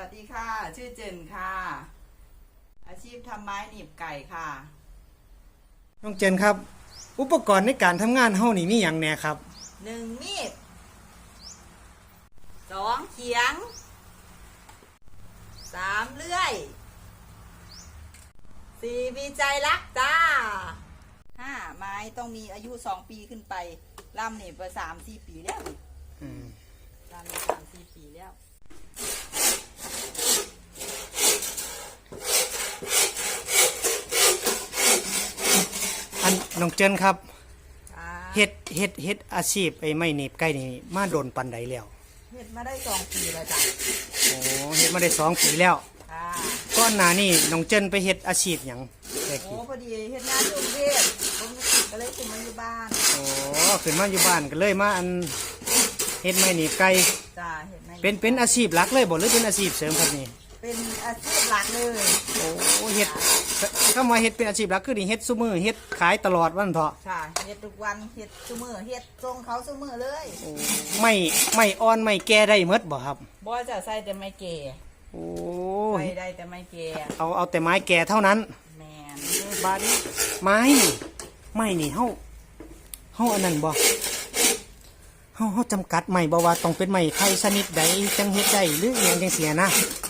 วัสดีค่ะ ชื่อเจนค่ะ อาชีพทำไม้หนีบไก่ค่ะ น้องเจนครับ อุปกรณ์ในการทำงานเฮานี่มีหยังแหน่ครับ หนึ่งมีดสองเขียงสามเลื่อยสี่มีใจรักจ้าห้าไม้ต้องมีอายุสองปีขึ้นไปล่ำนี่ไปสามสี่ปีแล้วนี่อืม ล่ำนี่สามสี่ปีแล้ว อันน้องเจนครับอ่าเฮ็ดเฮ็ดเฮ็ดอาชีพไอ้ไม้หนีบไก่นี่มาโดนปันใดแล้วเฮ็ดมาได้สองปีแล้วจ้ะโอ้เฮ็ดมาได้สองปีแล้วค่ะก่อนหน้านี้น้องเจนไปเฮ็ดอาชีพหยังแต่โอ้กี้พอดีเฮ็ดงานอยู่กรุงเทพผมก็เลยขึ้นมาอยู่บ้านโอ้ขึ้นมาอยู่บ้านก็เลยมาอันเฮ็ดไม้หนีบไก่จ้าเห็นไหมเป็นเป็นอาชีพหลักเลยบ่หรือเป็นอาชีพเสริมครับนี่ เป็นอาชีพหลักเลย โอ้เฮ็ดคำว่าเฮ็ดเป็นอาชีพหลักคือนี่เฮ็ดซุมื้อเฮ็ดขายตลอดวันเถาะค่ะเฮ็ดทุกวันเฮ็ดซุมือเฮ็ดทรงเขาซุมือเลยโอ้ไม่ไม่อ่อนไม่แก่ได้หมดบ่ครับบ่จะใส่แต่ไม้แก่โอ้ใส่ได้แต่ไม้แก่เอาเอาแต่ไม้แก่เท่านั้นแม่นบาดนี้ไม้นี่ไม้นี่เฮาเฮาอันนั้นบ่เฮาเฮาจำกัดไม้บ่ว่าต้องเป็นไม้ไผ่ชนิดใดจังเฮ็ดได้หรืออหยังจังเสียนะส่วน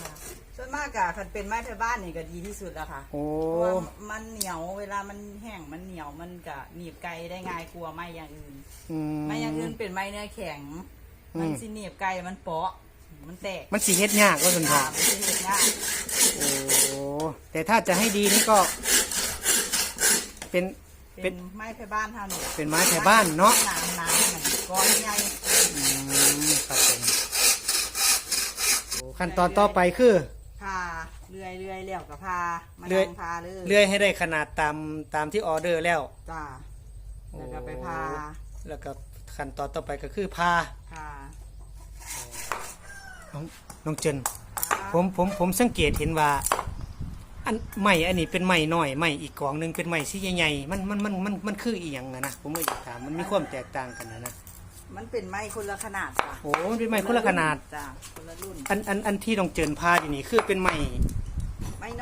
มากอะคันเป็นไม้ไผ่บ้านนี่ก็ดีที่สุดแล้วค่ะโอ้ เพราะว่ามันเหนียวเวลามันแห้งมันเหนียวมันก็หนีบไกลได้ง่ายกว่าไม้อย่างอื่น อืมไม้อย่างอื่นเป็นไม้เนื้อแข็ง มันอืมสิหนีบไกลมันเปาะ มันแตกมันสิเฮ็ดยากว่าซั่นค่ะเถาะมันสิเฮ็ดยากโอ้แต่ถ้าจะให้ดีนี่ก็ เป็น เป็เป็นนไม้ไผ่บ้านเท่านี้เป็นไม้ไผ่บ้านเนาะ หนาหนาหนาก้อนใหญ่อืมครับผมโอ้ขั้นตอนต่อไปคือพา เลื่อยเลื่อยเลี้ยวกับพามาเลื่อย นั่งพาเลยเลื่อยให้ได้ขนาดตามตามที่ออเดอร์แล้วจ้าแล้วก็ไปพาแล้วก็ขั้นตอนต่อไปก็คือพาพาน้องน้องเจนพาผมผมผมสังเกตเห็นว่า อันไม้อันนี้เป็นไม้น้อยไม้อีกกองหนึ่งเป็นไม้ที่ใหญ่ๆมันมันมันมันมันคืออีหยังอะนะผมก็อยากถามมันมีความแตกต่างกันนะนะมันเป็นไม้คนละขนาดจ้ะโอ้มันเป็นไม้คนละขนาด จ้ะคนละรุ่น อันอันอันที่น้องเจินพาอยู่นี่คือเป็นไม้ไม้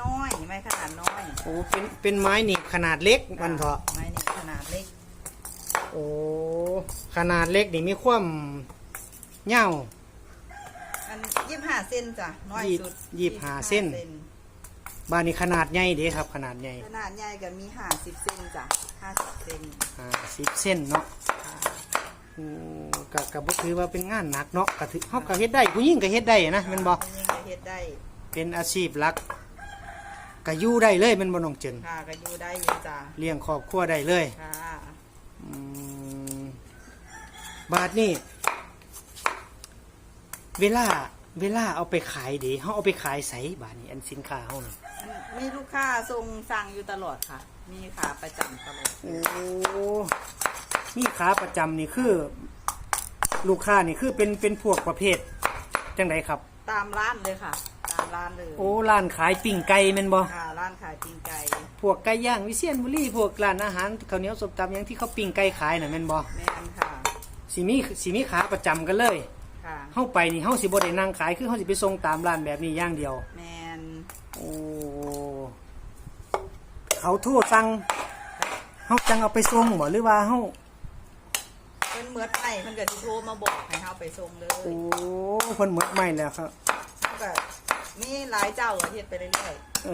น้อยไม้ขนาดน้อยโอ้เป็นเป็นไม้หนีบขนาดเล็กมันเถอะไม้นี่ขนาดเล็ก โอ้ขนาดเล็กนี่มีความยาวอันยี่สิบห้าเซนจ้ะน้อยสุดยี่สิบห้าเส้นบ้านนี้ขนาดใหญ่เด้ครับ ขนาดใหญ่ขนาดใหญ่ก็มีห้าสิบเซนจ้ะห้าสิบเซนอ่าสิบเส้นเนาะอืมกับกับบ่ถือว่าเป็นงานหนักเนาะก็ถือเฮาก็เฮ็ดได้ผู้หญิงก็เฮ็ดได้นะแม่นบ่มันยังจะเฮ็ดได้เป็นอาชีพหลัก ก็อยู่ได้เลยแม่นบ่น้องเจินค่ะก็อยู่ได้อยู่จ้ะเลี้ยงครอบครัวได้เลยค่ะอืมบาทนี่เวลาเวลาเอาไปขายเดีเขาเอาไปขายใสบาทนี่อันสินค้าเขานี่มีลูกค้าส่งสั่งอยู่ตลอดค่ะ มีขาประจำตลอดโอ้นี่ขาประจำนี่คือ ลูกค้านี่คือเป็นเป็นพวกประเภทจังไดครับ ตามร้านเลยค่ะตาม ร้านเลยโอ้ร้านขายปิ้งไก่แม่นบ่ค่ะร้านขายปิ้งไก่พวกไก่ย่างวิเชียรบุรีพวกร้านอาหารข้าวเหนียวสมตำหยังที่เขาปิ้งไก่ขายน่ะแม่นบ่แม่นค่ะสิมีสิมีขาประจำกันเลยค่ะเฮาไปนี่เฮาสิบ่ได้นั่งขายคือเฮาสิไปส่งตามร้านแบบนี้อย่างเดียว แมนโอ้เขาโทษสั่งเฮาจังเอาไปส่งบ่หรือว่าเฮาเพิ่นเมือดไห้เพิ่นก็สิโทรมาบอกให้เฮาไปส่งเลยโอ้เพิ่นหมดใหม่แล้วครับ เฮาก็ มีหลายเจ้าอะเฮ็ดไปเรื่อยเอ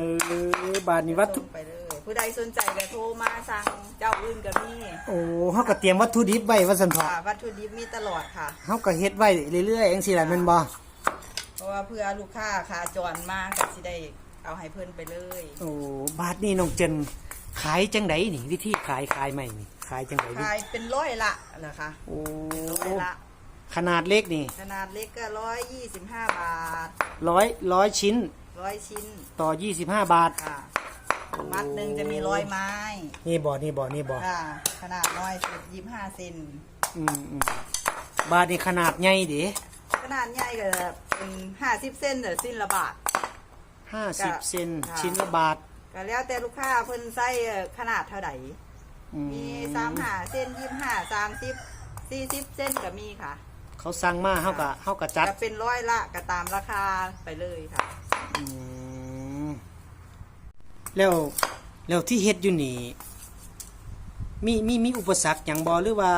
อบาทนี้ๆวัตถุส่งไปเลยผู้ใดสนใจก็โทรมาสั่งเจ้าอื่นก็มีโอ้เฮาก็เตรียมวัตถุดิบไว้ว่าซั่นเถอะค่ะวัตถุดิบมีตลอดค่ะ เฮาก็เฮ็ดไว้เรื่อยๆจังซี่ล่ะแม่นบ่เพราะว่าเพื่อลูกค้าขาจรมาก็สิได้เอาให้เพิ่นไปเลยโอ้บาทนี้น้องเจนขายจังไดนี่ วิธีขายขายใหม่นี่ขายจังไดนี่ขายเป็นร้อยละเหรอคะโอ้ร้อยละ ขนาดเล็กนี่ขนาดเล็กก็ร้อยยี่สิบห้าบาทร้อยร้อยชิ้นร้อยชิ้นต่อ 25 บาท ค่ะ มัดหนึ่งจะมีร้อยไม้ นี่บ่นี่บ่นี่บ่ค่ะ ขนาดน้อยสุดยี่สิบห้าเซนอืมอืมบาทนี่ขนาดใหญ่เด้ขนาดใหญ่ก็เป็นห้าสิบเซนหรือสิ้นละบาทห้าสิบเซนค่ะชิ้นละบาทก็แล้วแต่ลูกค้าเพิ่นใส่ขนาดเท่าไหร่อืมีสามห้าเส้นยี่ห้าสามสิบสี่สิบเส้นก็มีค่ะค เขาสั่งมาเฮาก็เฮาก็จัดจะเป็นร้อยละก็ตามราคาไปเลยค่ะ อืมแล้วแล้วที่เฮ็ดอยู่นี่มีมีมีอุปสรรคหยังบ่หรือว่า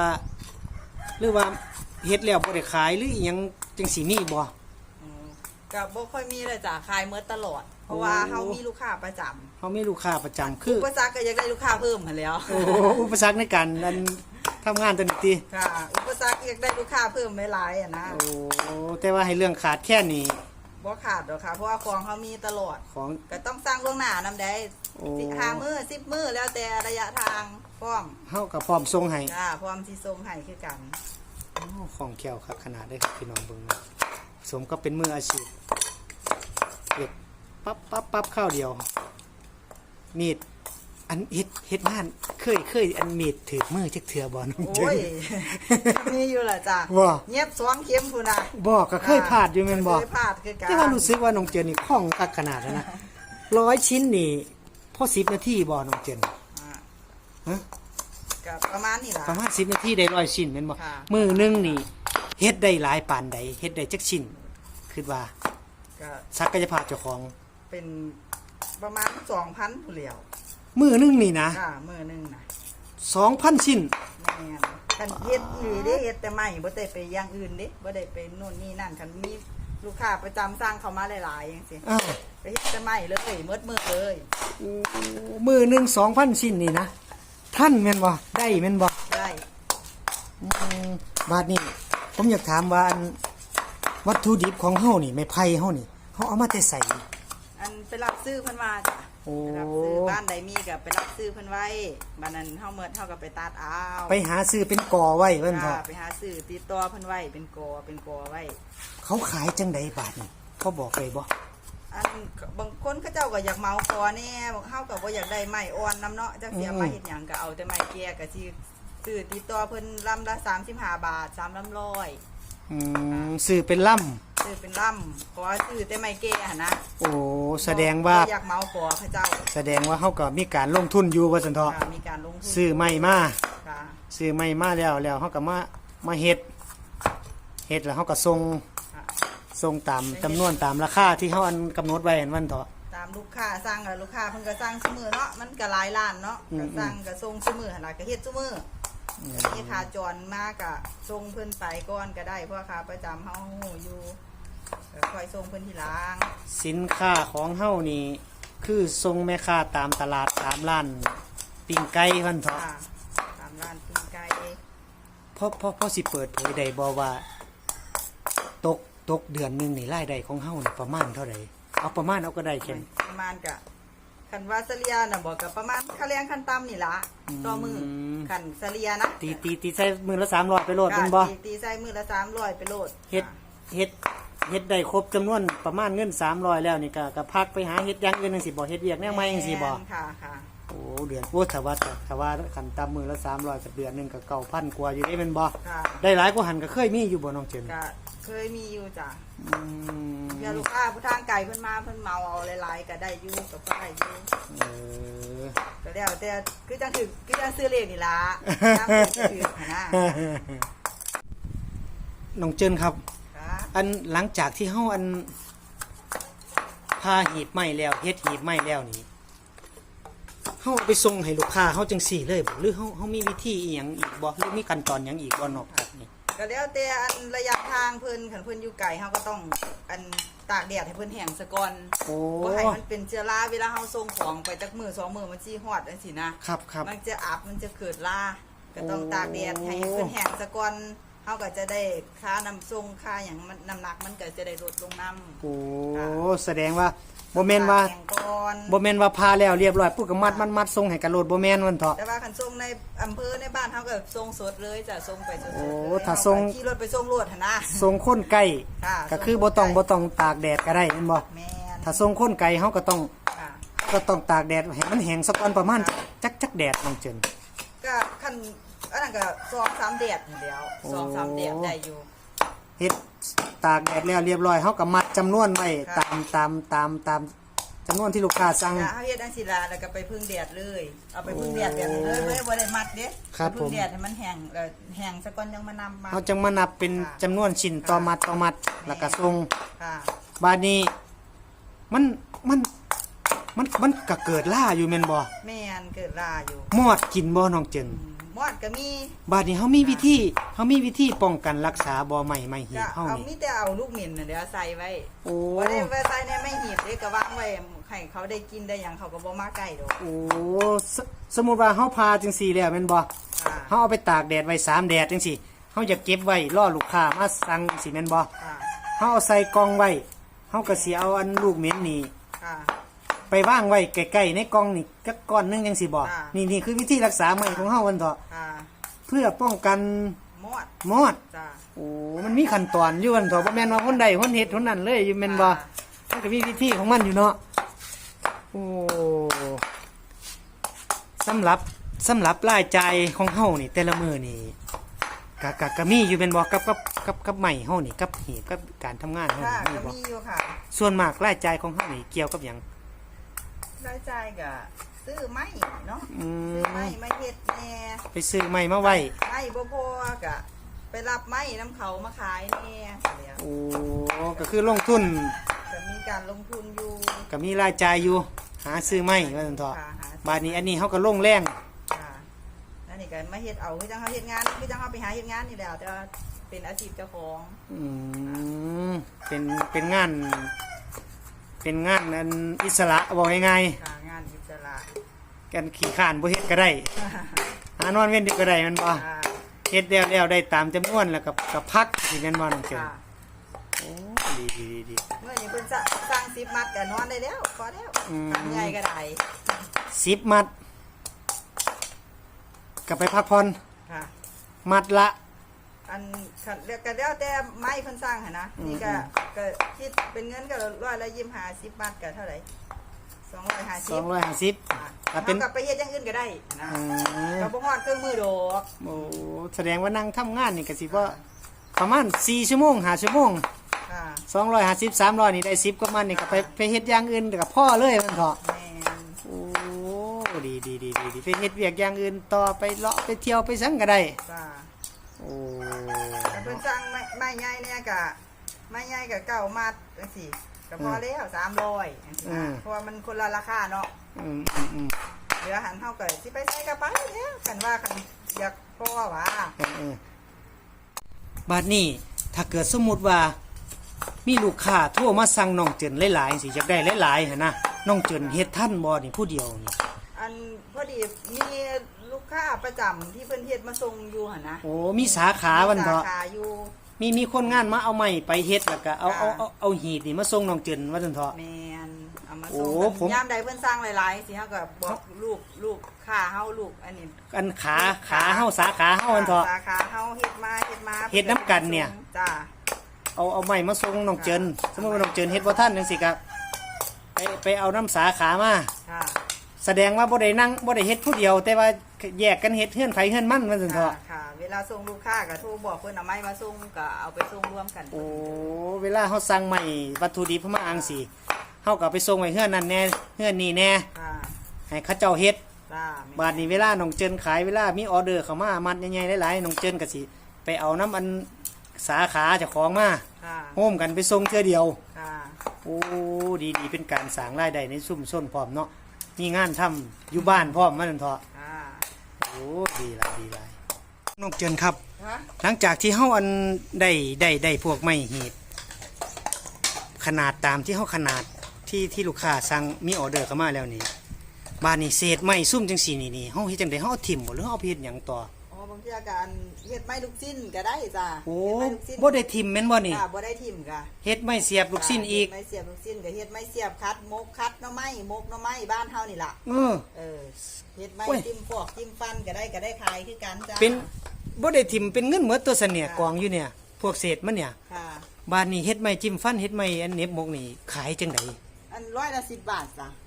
หรือว่าเฮ็ดแล้วบ่ได้ขายหรืออิหยังจังสิมีบ่ อืมก็บ่ค่อยมีเลยจ้ะขายเมื่อตลอด เพราะว่าโอ้ เฮามีลูกค้าประจำเฮามีลูกค้าประจำคือ อุปสรรคก็อยากได้ลูกค้าเพิ่มหั้นแหล้ว โอ้โหอุปสรรคในการอัน ทำงานตัวนี้ติค่ะอุปสรรคอยากได้ลูกค้าเพิ่มไม่หลายอะนะโอ้แต่ว่าให้เรื่องขาดแค่นี้บ่ขาดหรอกค่ะ เพราะว่าของเขามีตลอดของก็ต้องสร้างล่วงหน้านำได้โอ้สิห้ามื้อสิบมื้อแล้วแต่ระยะทางพร้อมเฮาก็พร้อมส่งให้ค่ะพร้อมสิส่งให้คือกันโอ้ของแก้วครับขนาดได้ครับพี่น้องเบิ่งนะสมก็เป็นมืออาชีพเฮ็ดปั๊บปั๊บปั๊บข้าวเดียว มีด อันเฮ็ดเฮ็ดงานเคยเคยอันมีดถือมือจักเถื่อบ่น้องเจโอ้นยมีอยู่ล่ะจ้ะว่า เงียบสองเข็มพุ่นน่ะบ่ก็เคยพลาดอยู่แม่นบ่เคยพลาดคือกันแต่ว่ารู้สึกว่าน้องเจนนี่คล่องคักขนาดนั้นนะร้อยชิ้นนี่พอ10นาทีบ่น้องเจนอ่าฮะก็ประมาณนี้ล่ะ ประมาณ10นาทีได้ร้อยชิ้นแม่นบ่ค่ะ มือหนึงนี่เฮ็ดได้หลายปานใดเฮ็ดได้จักชิ้นคิดว่าก็ศักยภาพเจ้าของเป็นประมาณ2,000ผู้เหลียว มือหนึงนี่นะค่ะมื้อหนึงน่ะ2,000ชิ้น แม่นคันเฮ็ดอยู่เด้เฮ็ดแต่ไม่บ่ได้ไปอย่างอื่นเด้บ่ได้ไปโน่นนี่นั่นคันมีลูกค้าประจำสร้างเข้ามาหลายๆจังซี่อ้าว ไปเฮ็ดแต่ไม่เลยหมดมือเลยมือหนึ่งสองพันชิ้นนี่นะ ท่านแม่นบ่ได้แม่นบ่ได้อืมบาดนี้ผมอยากถามว่าอันวัตถุดิบของเฮานี่ไม้ไผ่เฮานี่เฮาเอามาแต่ใส่อันไปรับซื้อเพิ่นมาจ้ะโอ้ ไปรับซื้อบ้านใดมีก็ไปรับซื้อเพิ่นไว้บ้านนั้นเฮาเมิดเฮาก็ไปตัดเอาไปหาซื้อเป็นกอไว้เพิ่นพอค่ะไปหาซื้อติดต่อเพิ่นไว้เป็นกอเป็นกอไว้ เขาขายจังไดบาดนี่เขาบอกเลยบ่อันบางคนเขาเจ้าก็อยากเมาคอแน่บางเฮาก็บ่อยากได้ไม้อ่อนนํเนาะจักเสียมาเฮ็ดหยังก็เอาแต่ไม้แก่ก็สิซื้อติดต่อเพิ่นลำละ35บาท3ลำร้อยอืมซื้อเป็นล่ํ ซื้อเป็นลำเพราะว่าซื้อแต่ไม้แก่หั่นนะโอ้แสดงว่าบ่อยากเมาคอเขาเจ้าแสดงว่าเฮาก็มีการลงทุนอยู่ว่าซั่นเถาะค่ะมีการลงทุนซื้อไม้มาค่ะซื้อไม้มาแล้วแล้วเฮาก็มามาเฮ็ดเฮ็ดแล้วเฮาก็ส่งค่ะส่งตามจำนวนตามราคาที่เขาอันกำหนดไว้อันวันเถาะ ตามลูกค้าสั่งอะลูกค้าเพิ่นก็สั่งซุมื้อเนาะมันก็หลายร้านเนาะอืม ก็สั่งก็ส่งซุมื้อหั่นล่ะก็เฮ็ดซุมื้อก็มีค่าจรมาก็ส่งเพิ่นไปก่อนก็ได้เพราะว่าค่าประจำเฮาฮู้อยู่ ก็ค่อยส่งเพิ่นทีหลังสินค้าของเฮานี่คือส่งแม่ค้าตามตลาดตามร้านปิ้งไก่วันเถาะค่ะตามร้านปิ้งไก่เพราะเพราะเพราะสิเปิดเผยได้บ่ว่า ตกตกเดือนหนึงนี่รายได้ของเฮานี่ประมาณเท่าไหร่เอาประมาณเอาก็ได้แค่นประมาณก็คันว่าเสลียน่ะบอกก็ประมาณค่าแรงขั้นต่ำนี่ล่ะต่อมืออม คันเสลียนะตีตีตีใส่มือละ300ไปโลดแมันบ่ ตีตีใส่มือละ300ไปโลดเฮ็ดเฮ็ด เฮ็ดได้ครบจำนวนประมาณเงิน300แล้วนี่ก็ก็พักไปหาเฮ็ดอย่างอื่นจังซี่บ่เฮ็ดเวียกแนวใหม่จังซี่บ่แม่นค่ะค่ะโอ้เดือนโอ้ถ้าว่าถ้าว่าขันตามมือละสามร้อยกับเดือนหนึ่งกับเก้าพันกว่าอยู่ได้เป็นบ่ค่ะได้หลายกว่าหันก็เคยมีอยู่บ่น้องเจนก็เคยมีอยู่จ้ะอืมเดี๋ยวลูกค้าผู้ทางไก่เพิ่นมาเพิ่นเมาเอาหลายๆก็ได้อยู่ก็ได้อยู่เออ ก็แล้วแต่คือจังถือคือจังซื้อเลขนี่ล่ะตามที่ถือนะน้องเจนครับค่ะ อันหลังจากที่เฮาอันพาหีบไม้แล้วเฮ็ดหีบไม้แล้วนี่เฮาเอาไปส่งให้ลูกค้าเฮาจังสี่เลยบ่หรือเฮาเฮามีวิธีอีหยังอีกบ่หรือมีขั้นตอนหยังอีกบ่นอกจากนี้ก็แล้วแต่อันระยะทางเพิ่นคันเพิ่นอยู่ไกลเฮาก็ต้องอันตากแดดให้เพิ่นแห้งซะก่อนโอ้ บ่ให้มันเป็นเชื้อราเวลาเฮาส่งของไปจักมื้อสองมื้อมันสิฮอดจังซี่นะครับครับ มันจะอับมันจะเกิดราก็ต้องโอ้ตากแดดให้เพิ่นแห้งซะก่อน เฮาก็จะได้ค่าน้ำส่งค่าหยังมันน้ำหนักมันก็จะได้ลดลงนำโอ้แสดงว่าบ่แม่นว่าแห้งก่อน บ่แม่นว่าพาแล้วเรียบร้อยปุ๊บก็มัดมัดมัดส่งให้กันโลดบ่แม่นมันเถาะ แต่ว่าคันส่งในอำเภอในบ้านเฮาก็ส่งสดเลยจ้ะส่งไปสดๆโอ้เลยถ้าส่งเอก็ขี่รถไปส่งรถหั่นนะ ส่งคนใกล้ค่ะก็คือบ่ต้องบ่ต้องตากแดดก็ได้แม่นบ่แม่นถ้าส่งคนไกลเฮาก็ต้องค่ะ ก็ต้องตากแดดให้มันแห้งสักวันประมาณจักจักแดดน้องเจนก็คัน อันนั้นก็สองสามแดดนี่แหล้วโอ้สองสามแดดได้อยู่เฮ็ดตากแดดแล้วเรียบร้อยเฮาก็มัดจำนวนไว้ค่ะตามตามตามตามจำนวนที่ลูกค้าสั่งจ้ะเฮาเฮ็ดจังซี่ล่ะแล้วก็ไปพึ่งแดดเลย เอาไปพึ่งแดดแบบนี้เลยเว้ยบ่ได้มัดเด้ครับไปพึ่ผงมแดดให้มันแห้งแล้วแห้งซะก่อนยังมานำมาเขาจะมานับเป็นจำนวนชิ้นต่อมัดต่อมัดแล้วก็ส่ง ค่ะ บาดนี้มันมันมันมันก็เกิดล่าอยู่แม่นบ่แม่นเกิดราอยู่ มอดกินบ่น้องเจินอืม มอดก็มีบาดนี้เฮามีวิธีเฮามีวิธีป้องกันรักษาบ่ใหม่ไม่หีก็บเฮาเอานี่มีแต่เอาลูกหมิ่นน่ะเดี๋ยวใส่ไว้โอ้บ่ได้ไว้ใส่ในไม่หีบเด้ก็วางไว้ให้เขาได้กินได้หยังเขาก็บ่มาใกล้ดอกโอ้สสมมุติว่าเฮาพาจังซี่แล้วแม่นบ่ค่ะเฮาเอาไปตากแดดไว้สามแดดจังซี่เฮาอยากเก็บไว้รอลูกค้ามาสั่งจังซี่แม่นบ่ค่ะเฮาเอาใส่กล่องไว้เฮาก็สิเอาอันลูกเหม็นนี่ ค่ะ ไปว่างไว้ใกล้ๆในกล่องนี่จักก้อนหนึงจังซี่บ่อ่านี่นี่คือวิธีรักษาใหม่ของเฮาวันเถาะค่ะเพื่อป้องกันมอดมอด จ้า โอ้มันมีขั้นตอนอยู่วันเถาะบ่แม่นว่าคนใดคนเฮ็ดคนนั้นเลยอยู่แม่นบ่มันก็มีวิธีของมันอยู่เนาะ โอ้สำหรับสำหรับรายจ่ายของเฮานี่ แต่ละมื้อนี่ก็ก็ก็มีอยู่แม่นบ่กับกับกับกับใหม่เฮานี่กับเหตุกับการทำงานเฮาค่ะนี่มีก็บ่มีอยู่ค่ะ ส่วนมากรายจ่ายของเฮานี่เกี่ยวกับหยัง รายจ่ายก็ซื้อไม้เนาะอืซื้อมไม้มาเฮ็ดแหน่ไปซื้อใหม่มาไว้ไม้บ่พอก็ไปรับไม้น้ำเขามาขายแหน่เดี๋ยวโอ้ก็คือลงทุนก็มีการลงทุนอยู่ก็มีรายจ่ายอยู่ หาซื้อไม่ว่าซั่นเถอะค่ะหาบาดนี้อันนี้เขาก็ลงแรงค่ะนั่นนี่ก็มาเฮ็ดเอาคือจังเฮาเฮ็ดงานคือจังเฮาไปหาเฮ็ดงานนี่แหละแต่ว่าเป็นอาชีพเจ้าของอืมเป็นเป็นงาน เป็นงานอันอิสระบอกง่ายค่ะงานอิสระๆกันขี่ข้านบ่เฮ็ดก็ได้หานอนเว้นเด็กก็ได้แมันบ่ค่ะเฮ็ดแล้วแล้วได้ตามจำนวนแล้วก็ก็พักสิแม่นบ่น้องเจินค่ะโอ้ดีดีดีดี เมื่อนี้เพิ่นจะสร้าง10มัดก็นอนได้แล้วพอแล้วอืม ทำใหญ่ก็ได้10มัดก็ไปพักผ่อนค่ะมัดละ อันขัดเรียกกันแล้วแต่ไม้เพิ่นสร้างหั่นนะอืมนี่ก็ก็คิดเป็นเงินก็ร้อยละยี่สิบห้าสิบบาทก็เท่าไหร่สองร้อยห้าสิบ250ถ้าเป็นเขากับไปเฮ็ดอย่างอื่นก็ได้นะอืม ก็บ่ฮอดเครื่องมือดอกโอ้แสดงว่านั่งทำงานนี่ก็สิว่าประมาณ4ชั่วโมง5ชั่วโมงค่ะ250 300นี่ได้10ก็มันนี่ก็ไปไปเฮ็ดอย่างอื่นกับพ่อเลยมันเถาะแม่นโอ้ดีดีดีดีดีไปเฮ็ดเวียกอย่างอื่นต่อไปเลาะไปเที่ยวไปสังก็ได้ จ้า โอ้แต่เพิ่นสร้างไม้ไม้ใหญ่เนี่ยก็ไม้ใหญ่ก็เก้ามัดจังซี่ก็พอแล้ว300จังซี่นะเพราะว่ามันคนละราคาเนาะอืมอืมอืมเหลือหันเฮาก็สิไปใส่กระเป๋าแล้วกันว่าคันอยากพอว่าเออเออบัดนี้ถ้าเกิดสมมุติว่า มีลูกค้าโทรมาสั่งน้องเจินหลายๆสิอยากได้หลายๆหั่นนะน้องเจินเฮ็ดทันบ่นี่ผู้เดียวนี่อันพอดีมี ลูกค้าประจำที่เพิ่นเฮ็ดมาส่งอยู่หั่นนะโอ้มีสาขาวันสาเถาะขาอยู่มีมีคนงานมาเอาไม้ไปเฮ็ดแล้วก็เอาเอาค่ะเอาเอาหีบนี่มาส่งน้องเจินว่าซั่นเถาะ แมนเอามาโอ้ส่งผม ยามใดเพิ่นสร้างหลายๆสิเฮาก็บอกลูกลูกค้าเฮาลูกอันนี้อันขาขาเฮาสาขาเฮาอันเถาะ สาขาเฮาเฮ็ดมาเฮ็ดมาเฮ็ดน้ำกันเนี่ย จ้า เอาเอาไม้มาส่งน้องเจินสมมติว่าน้องเจินเฮ็ดบ่ทันจังซี่ก็ไปไปเอาน้ำสาขามา ค่ะ แสดงว่าบ่ได้นั่งบ่ได้เฮ็ดผู้เดียว แต่ว่าแยกกันเฮ็ดเฮือนไผเฮือนมันว่าซั่นเถค่ะอะค่ะ เวลาส่งลูกค้าก็โทรบอกเพิ่นเอาไม้มาส่งก็เอาไปส่งรวมกัน โอ้เวลาเฮาสั่งไม้วัตถุดิบเข้ามาอังสิเฮาก็เอาไปส่งไว้เฮือนนั่นแน่เฮือนนี่แน่ค่ะให้เขาเจ้าเฮ็ด จ้าบาดนี้เวลาน้องเจินขายเวลามีออเดอร์เข้ามามัดใหญ่ๆหลายๆน้องเจินก็สิไปเอาน้ำอันสาขาเจ้าของมาค่ะโฮมกันไปส่งเทื่อเดียว ค่ะโอ้ดีดีเป็นการสร้างรายได้ในซุ่มส้นพร้อมเนาะ มีงานทำอยู่บ้านพร้อมมานั่นเถอะค่ะโอ้ดีหลายดีหลายน้องเจินครับ ฮะหลังจากที่เฮาอันได้ได้ได้พวกไม้หีบ ขนาดตามที่เฮาขนาดที่ที่ลูกค้าสั่งมีออเดอร์เข้ามาแล้วนี่บ้านนี้เศษไม้ซุ่มจังสี่นี่นี่เฮาเฮ็ดจังได๋เฮาเอาถิ่มบ่หรือเฮาเอาไปเฮ็ดหยังต่อ อ๋อบางทีอาการเฮ็ดไม้ลูกชิ้นก็ได้จ้าโอ้เฮ็ดไม้ลูกชิ้นบ่ได้ถิ่มแม่นบ่นี่ค่ะบ่ได้ทิ่มค่ะเฮ็ดไม้เสียบลูกชิ้นอีกไม้เสียบลูกชิ้นก็เฮ็ดไม้เสียบคัดมกคัดหน่อไม้มกหน่อไม้บ้านเฮานี่ล่ะเออ เออเฮ็ดไม้โอ้ย จิ้มปอกจิ้มฟันก็ได้ก็ได้ขายคือกันจ้าเป็นบ่ได้ถิ่มเป็นเงินเหมือนตัวเสนียกองอยู่เนี่ย พวกเศษมันเนี่ยค่ะ บ้านนี้เฮ็ดไม้จิ้มฟันเฮ็ดไม้อันเหน็บหมกนี่ขายจังไดอันร้อยละสิบบาทจ้ะขาย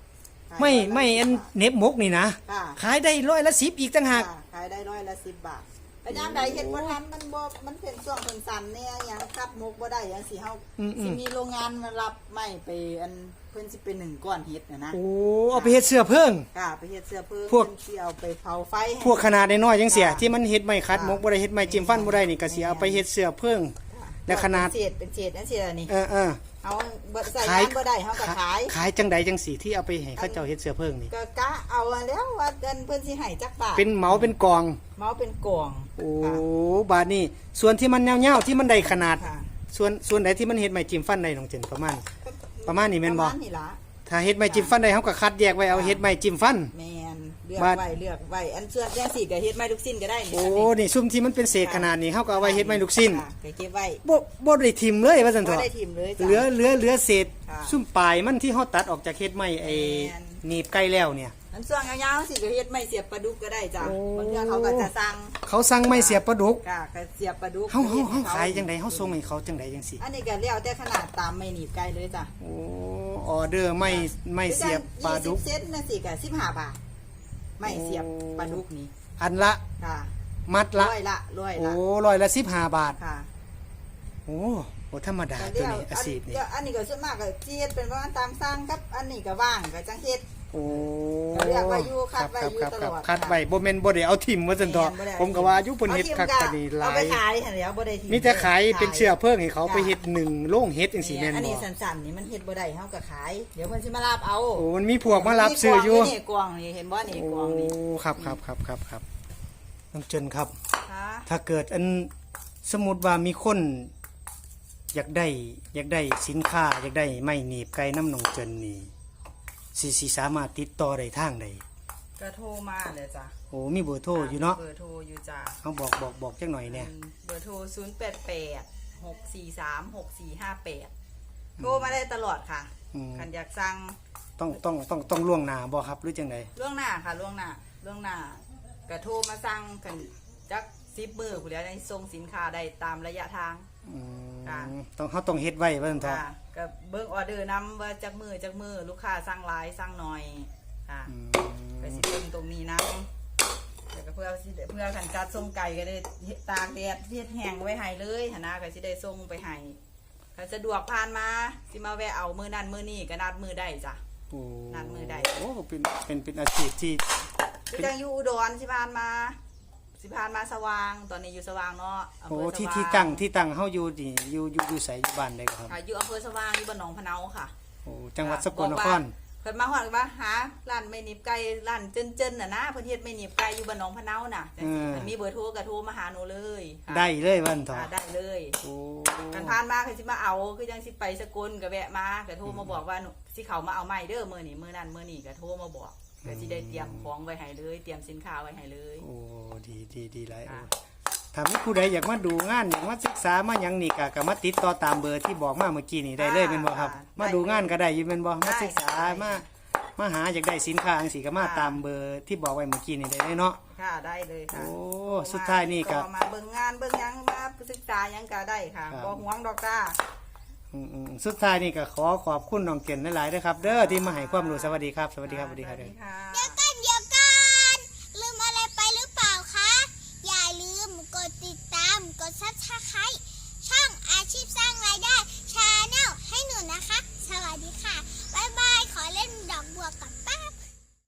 ไม่ร้อยละไม่อัน10บาทเหน็บหมกนี่นะค่ะ ขายได้ร้อยละสิบอีกต่างหากค่ะขายได้ร้อยละสิบบาทโแต่ยามใดเฮ็ดบ่ทันมันบ่มันเป็นช่วงเพิ่นสั่นแน่หยังคัดมุกบ่ได้หยังสิเฮาอืมๆสิมีโรงงานมารับไม้ไปอันเพิ่นสิเป็นหนึ่งก้อนเฮ็ดน่ะนะโอ้เอาไปเฮ็ดเสื้อเพิ่ง ค่ะไปเฮ็ดเสื้อเพิ่งพวก เพิ่นสิเอาไปเผาไฟให้ พวกขนาดน้อยๆจังเสียค่ะที่มันเฮ็ดไม่คัดมกบ่ได้เฮ็ดไม่จิ้มฟันบ่ได้นี่ก็สิเอาไปเฮ็ดเสื้อเพิ่ง และขนาดเป็นเศษเป็นเศษนั่นสิล่ะนี่เออเออเอาบ่ใส่ขายงานบ่ได้เฮาก็ขาย ขายจังใดจังสีที่เอาไปให้เขาเจ้าเฮ็ดเสื้อเพิ่งนี่ก็กะเอาแล้วว่าเดินเพิ่นสิให้จักบาทเป็นเหมาเป็นกองเมาเป็นกล่องโอ้ค่ะบาดนี้ส่วนที่มันยาวๆที่มันได้ขนาดค่ะส่วนส่วนไหนที่มันเฮ็ดไม่จิ้มฟันได้น้องเจนประมาณ ประมาณนี้แม่นบ่ประาณนี่ล่ะถ้าเฮ็ดไม่จิ้มฟันได้เฮาก็คัดแยกไว้เอาเฮ็ดไม่จิ้มฟันแม่นเลือกบาทไว้เลือกไว้อันส่วนจังสี่ก็เฮ็ดไม้ลูกสิ้นก็ได้นี่โอ้อันนี้นี่ซุ่มที่มันเป็นเศษขนาดนี้เฮาก็เอาไว้เฮ็ดไม่ลูกสิ้นค่ะก็เก็บไว้บ่บ่ได้ทิ่มเลยว่าซั่นเถบ่อะได้ทิ่มเลยจ้ะ เหลือเหลือเหลือเศษค่ะซุ่มปลายมันที่เฮาตัดออกจากเฮ็ดไม้ไอ้แม่น หนีบใกล้แล้วเนี่ย อันส่วนยาวๆสิก็เฮ็ดไม้เสียบปลาดุกก็ได้จ้ะโอ้ บางเทื่อเขาก็จะสั่งเขาสั่งไม้เสียบปลาดุกค่ะก็เสียบปลาดุกเฮาเฮาเฮาฮ็ขายจังไดเฮาส่งให้เขาจังไดจังซี่อันนี้ก็แล้วแต่ขนาดตามไม่หนีบไกลเลยจ้ะโอ้ออเดอร์ไม่ไม่เสียบปลาดุก20เซนน่ะสิก็15บาท ไม่เสียบโอ้ปลาดุกนี่อันละค่ะมัดละร้อยละร้อยโอ้ละร้อยละสิบห้าบาท ค่ะโอ้โหธรรมดาแต่ตัวเดี๋ยวนี้อาชีพนี่อันอันนี้ก็ส่วนมากก็สิเฮ็ดเป็นประมาณตามสร้างครับ อันนี้ก็ว่างก็จังเฮ็ด โอ้เรียกว่าอยู่คัดไว้รับอยู่รับตคลรัอบดคัดไว้บ่แม่นบ่ได้เอาทิ่มว่าซั่นเถอะแม่นบ่ได้ผมก็ว่าอยู่เพิ่นเฮ็ดคักปานนี้หลาเอาไปยขายหั่นแหล้วบ่ได้ทิ้งมีแต่ขายเป็นเชื้อเพิ่งให้เขาค่ะไปเฮ็ดหนึ่งโรงเฮ็ดจังซี่แม่นอันบ่นี้สั้นๆนี่มันเฮ็ดบ่ได้เฮาก็ขาย เดี๋ยวเพิ่นสิมารับเอาโอ้มันมีพวกมารับซื้ออยู่นี่กวางนี่เห็นบ่นี่โอ้กวางนี่ครับครับครับครับครับน้องเจนครับค่ะถ้าเกิดอันสมมุติว่ามีคนอยากได้อยากได้สินค้าอยากได้ไม้หนีบไก่น้ำนองเจนนี่ สิสิสามารถติดต่อได้ทางใดก็โทรมาเลยจ้ะโอ้มีเบอร์โทรอยู่เนาะเบอร์โทรอยู่จ้ะเขาบอกบอกบอกจักหน่อยเนี่ยเบอร์โทร088 643 6458โทรมาได้ตลอดค่ะอืมคันอยากสั่งต้องต้องต้องต้องล่วงหน้าบ่ครับหรือจังไดล่วงหน้าค่ะล่วงหน้าล่วงหน้าก็โทรมาสั่งกันจักซิปมือผู้เดียวในส่งสินค้าได้ตามระยะทาง อืมค่ะ ต้องเขาต้องเฮ็ดไว้ว่าซั่นเถอะค่ะ ก็เบิ่งออเดอร์นํว่าจักมือจักมือลูกค้าสั่งหลายสั่งน้อยค่ะอืมไปสิเบิ่งตรงนี้นํแล้วก็เพื่อสิได้เพื่อขันจัดส่งไก่ก็ได้เฮ็ดตากแดดเฮ็ดแห้งไว้ให้เลยหั่นนะก็สิได้ส่งไปให้ถ้าสะดวกผ่านมาสิมาแวะเอามือนั้นมือนี้ก็นัดมือได้จ้ะ โอ้นัดมือใด โอ้เป็นเป็นเป็นอาชีพที่ คือจังอยู่อุดรสิผ่านมา สิผ่านมาสว่างตอนนี้อยู่สว่างเนาะำโอ้เภอสที่ว่างที่ตั้งที่ตั้งเฮาอยู่นี่อยู่อยู่อยู่ไสอยู่บ้านใดครับ ค่ะอยู่อำเภอสว่างอยู่บ้านหนองพะเนาค่ะโอ้จังหวัดสกลนคร เพิ่นมาฮอดว่าหาร้านไม่หนีบไก่ร้านเจิ้นๆน่ะนะเพิ่นเฮ็ดไม่หนีบไก่อยู่บ้านหนองพะเนาน่ะจังซี่อืม เพิ่นมีเบอร์โทรก็โทรมาหาหนูเลยค่ะได้เลยวันต่อค่ะได้เลย โอ้กันผ่านมาคือสิมาเอาคือจังสิไปสกลก็แวะมาก็โทรมาบอกว่าหนูสิเขามาเอาไม้เด้อมื้อนี้มื้อนั้นมื้อนี้ก็โทรมาบอก ก็สิได้เตรียมของไว้ให้เลย เตรียมสินค้าไว้ให้เลยโอ้ดีดีดีหลายค่ะโอ้ถ้ามีผู้ใดอยากมาดูงานอยากมาศึกษามาหยังนี่ก็ก็มาติดต่อตามเบอร์ที่บอกมาเมื่อกี้นี่ได้เลยเป็นบ่ครับมาดูงานก็ได้อยู่เป็นบ่มาศึกษามามาหาอยากได้สินค้าจังซี่ก็มาตามเบอร์ที่บอกไว้เมื่อกี้นี่ได้เลยเนาะ ค่ะได้เลยค่ะโอ้สุดท้ายนี่ก็มาเบิ่งงานเบิ่งหยังมาศึกษาหยังก็ได้ค่ะครับ บ่ห่วงดอกจ้า อืมอืมสุดท้ายนี่ก็ขอขอบคุณน้องเก่นหลายๆด้วยครับ เด้อที่มาให้ความรู้สวัสดีครับ สวัสดีครับสวัสดีครับสวัสดีค่ะ